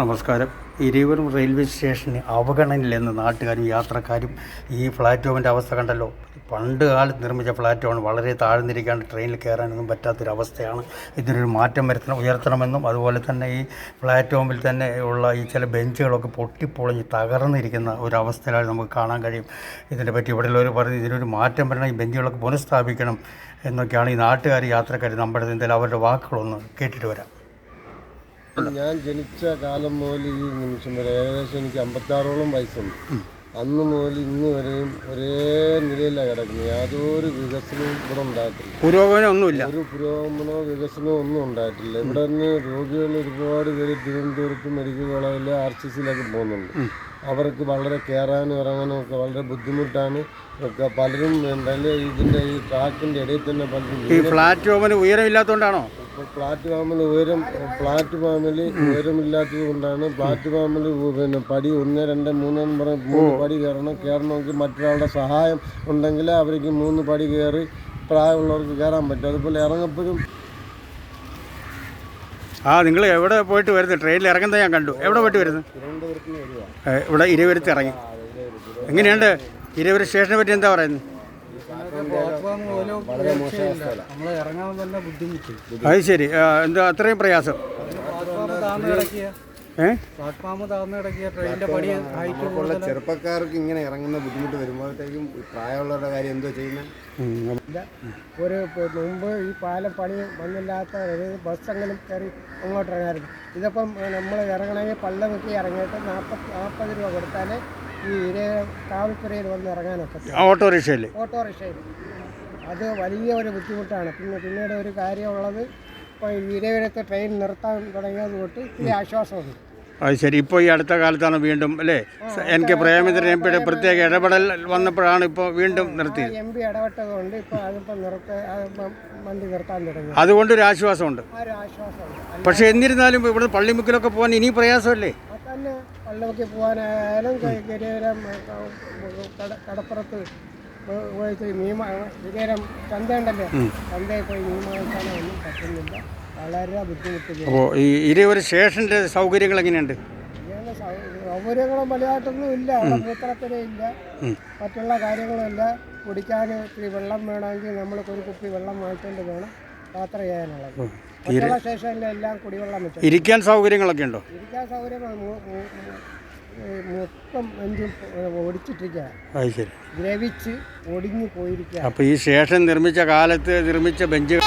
നമസ്കാരം. ഇരയൂരും റെയിൽവേ സ്റ്റേഷന് അവഗണനയിലെന്ന് നാട്ടുകാരും യാത്രക്കാരും ഈ പ്ലാറ്റ്ഫോമിന്റെ അവസ്ഥ കണ്ടല്ലോ. പണ്ട് കാലത്ത് നിർമ്മിച്ച പ്ലാറ്റ്ഫോമാണ് വളരെ താഴ്ന്നിരിക്കാണ്ട് ട്രെയിനിൽ കയറാനൊന്നും പറ്റാത്തൊരവസ്ഥയാണ്. ഇതിനൊരു മാറ്റം വരുത്തണം ഉയർത്തണമെന്നും അതുപോലെ തന്നെ ഈ പ്ലാറ്റ്ഫോമിൽ തന്നെ ഉള്ള ഈ ചില ബെഞ്ചുകളൊക്കെ പൊട്ടിപ്പൊളിഞ്ഞ് തകർന്നിരിക്കുന്ന ഒരു അവസ്ഥയിലാണ് നമുക്ക് കാണാൻ കഴിയും. ഇതിനെ പറ്റി ഇവിടെയുള്ളവർ പറഞ്ഞ് ഇതിനൊരു മാറ്റം വരണം ഈ ബെഞ്ചുകളൊക്കെ പുനഃസ്ഥാപിക്കണം എന്നൊക്കെയാണ് ഈ നാട്ടുകാർ യാത്രക്കാർ നമ്മുടെ എന്തായാലും അവരുടെ വാക്കുകളൊന്ന് കേട്ടിട്ട് വരാം. ഞാൻ ജനിച്ച കാലം മുതൽ ഈ നിമിഷം വരെ ഏകദേശം എനിക്ക് അമ്പത്താറോളം വയസ്സുണ്ട്. അന്ന് മുതൽ ഇന്ന് വരെയും ഒരേ നിലയിലാണ് കിടക്കുന്നത്. യാതൊരു വികസനവും ഇവിടെ ഉണ്ടായിട്ടില്ല. പുരോഗമനം ഒന്നുമില്ല ഒരു പുരോഗമനോ വികസനമോ ഒന്നും ഉണ്ടായിട്ടില്ല. ഇവിടെ നിന്ന് രോഗികൾ ഒരുപാട് പേര് തിരുവനന്തപുരത്ത് മെഡിക്കൽ കോളേജിൽ ആർ സി സിയിലൊക്കെ പോകുന്നുണ്ട്. അവർക്ക് വളരെ കയറാനും ഇറങ്ങാനും ഒക്കെ വളരെ ബുദ്ധിമുട്ടാണ്. ഒക്കെ പലരും എന്തായാലും ഇതിന്റെ ഈ ട്രാക്കിന്റെ ഇടയിൽ തന്നെ പലരും ഈ പ്ലാറ്റ്ഫോമിന് ഉയരമില്ലാത്തതുകൊണ്ടാണോ? ഇപ്പോൾ പ്ലാറ്റ്ഫോമിൽ ഉയരം പ്ലാറ്റ്ഫോമിൽ ഉയരമില്ലാത്തത് കൊണ്ടാണ് പ്ലാറ്റ്ഫോമിൽ പിന്നെ പടി ഒന്ന് രണ്ട് മൂന്ന് എന്ന് പറഞ്ഞ് മൂന്ന് പടി കയറണം. കയറണമെങ്കിൽ മറ്റൊരാളുടെ സഹായം ഉണ്ടെങ്കിൽ അവർക്ക് മൂന്ന് പടി കയറി പ്രായമുള്ളവർക്ക് കയറാൻ പറ്റും. അതുപോലെ ഇറങ്ങപ്പോഴും ആ നിങ്ങൾ എവിടെ പോയിട്ട് വരുന്നത്? ട്രെയിനിൽ ഇറങ്ങുന്നത് ഞാൻ കണ്ടു. എവിടെ പോയിട്ട് വരുന്നത്? ഇവിടെ ഇരുവരുത്തി ഇറങ്ങി. എങ്ങനെയുണ്ട്? ഇരുവരും സ്റ്റേഷനെ പറ്റി എന്താ പറയുന്നത്? നമ്മൾ ഇറങ്ങാൻ തന്നെ ബുദ്ധിമുട്ട്. അത് ശരി. എന്താ അത്രയും പ്രയാസം? ചെറുപ്പക്കാർക്ക് ഇങ്ങനെ ഇറങ്ങുന്ന ബുദ്ധിമുട്ട് വരുമ്പോഴത്തേക്കും പ്രായമുള്ളവരുടെ കാര്യം എന്തോ ചെയ്യുന്നത് ഒരു മുമ്പ് ഈ പാലം പണി വന്നില്ലാത്ത ബസ് ബസ്സെങ്കിലും കയറി അങ്ങോട്ട് ഇറങ്ങാറുണ്ട്. ഇതിപ്പം നമ്മൾ ഇറങ്ങണമെങ്കിൽ പള്ളമുക്കി ഇറങ്ങിയിട്ട് നാൽപ്പത് നാൽപ്പത് രൂപ കൊടുത്താലേ ഈ ഇരേ കാവൽപ്പുരയിൽ വന്ന് ഇറങ്ങാനൊക്കെ ഓട്ടോറിക്ഷയിൽ ഓട്ടോറിക്ഷയിൽ അത് വലിയ ഒരു ബുദ്ധിമുട്ടാണ്. പിന്നെ പിന്നീട് ഒരു കാര്യമുള്ളത് ഇപ്പോൾ ഇരവിടത്ത് ട്രെയിൻ നിർത്താൻ തുടങ്ങിയത് തൊട്ട് ഇത്തിരി ആശ്വാസമുണ്ട്. അത് ശരി. ഇപ്പോൾ ഈ അടുത്ത കാലത്താണ് വീണ്ടും അല്ലേ? എൻ കെ പ്രേമചന്ദ്രൻ എം പിയുടെ പ്രത്യേക ഇടപെടൽ വന്നപ്പോഴാണ് ഇപ്പോൾ വീണ്ടും നിർത്തി എം പി ഇടപെട്ടതുകൊണ്ട് ഇപ്പോൾ അതിപ്പോൾ നിർത്ത വണ്ടി നിർത്താൻ തുടങ്ങി. ആശ്വാസമുണ്ട്. ഒരു ആശ്വാസമുണ്ട്. പക്ഷേ എന്നിരുന്നാലും ഇവിടെ പള്ളിമുക്കിലൊക്കെ പോകാൻ ഇനി പ്രയാസമല്ലേ? തന്നെ പള്ളിമുക്കിൽ പോകാനായാലും കടപ്പുറത്ത് പോ- പോയിട്ട് മീൻ ഗിരിവരം ചന്തയുണ്ടല്ലോ ചന്തയിൽ പോയി മീൻ പറ്റുന്നില്ല. വളരെ അപ്പോൾ ഈ ഇരുവരും സ്റ്റേഷന്റെ സൗകര്യങ്ങൾ എങ്ങനെയുണ്ട്? സൗകര്യങ്ങളും വലുതായിട്ടൊന്നും ഇല്ല. അവിടെ മൂത്രപ്പുരയില്ല മറ്റുള്ള കാര്യങ്ങളല്ല കുടിക്കാൻ ഇത്തിരി വെള്ളം വേണമെങ്കിൽ നമ്മൾക്ക് ഒരു കുപ്പി വെള്ളം വാങ്ങിക്കൊണ്ട് വേണം യാത്ര ചെയ്യാനുള്ളത് മറ്റുള്ള സ്റ്റേഷനിലെല്ലാം കുടിവെള്ളം വെച്ചു ഇരിക്കാൻ സൗകര്യങ്ങളൊക്കെ ഉണ്ടോ? ഇരിക്കാൻ സൗകര്യം മു- മു- മു- ഏ, മൊത്തം എഞ്ചിൻ ഓടിച്ചിട്ടിരിക്കുക അത് ശരി. ദ്രവിച്ച് ഒടിഞ്ഞു പോയിരിക്കുക അപ്പോൾ ഈ ശേഷം നിർമ്മിച്ച കാലത്ത് നിർമ്മിച്ച ബെഞ്ച്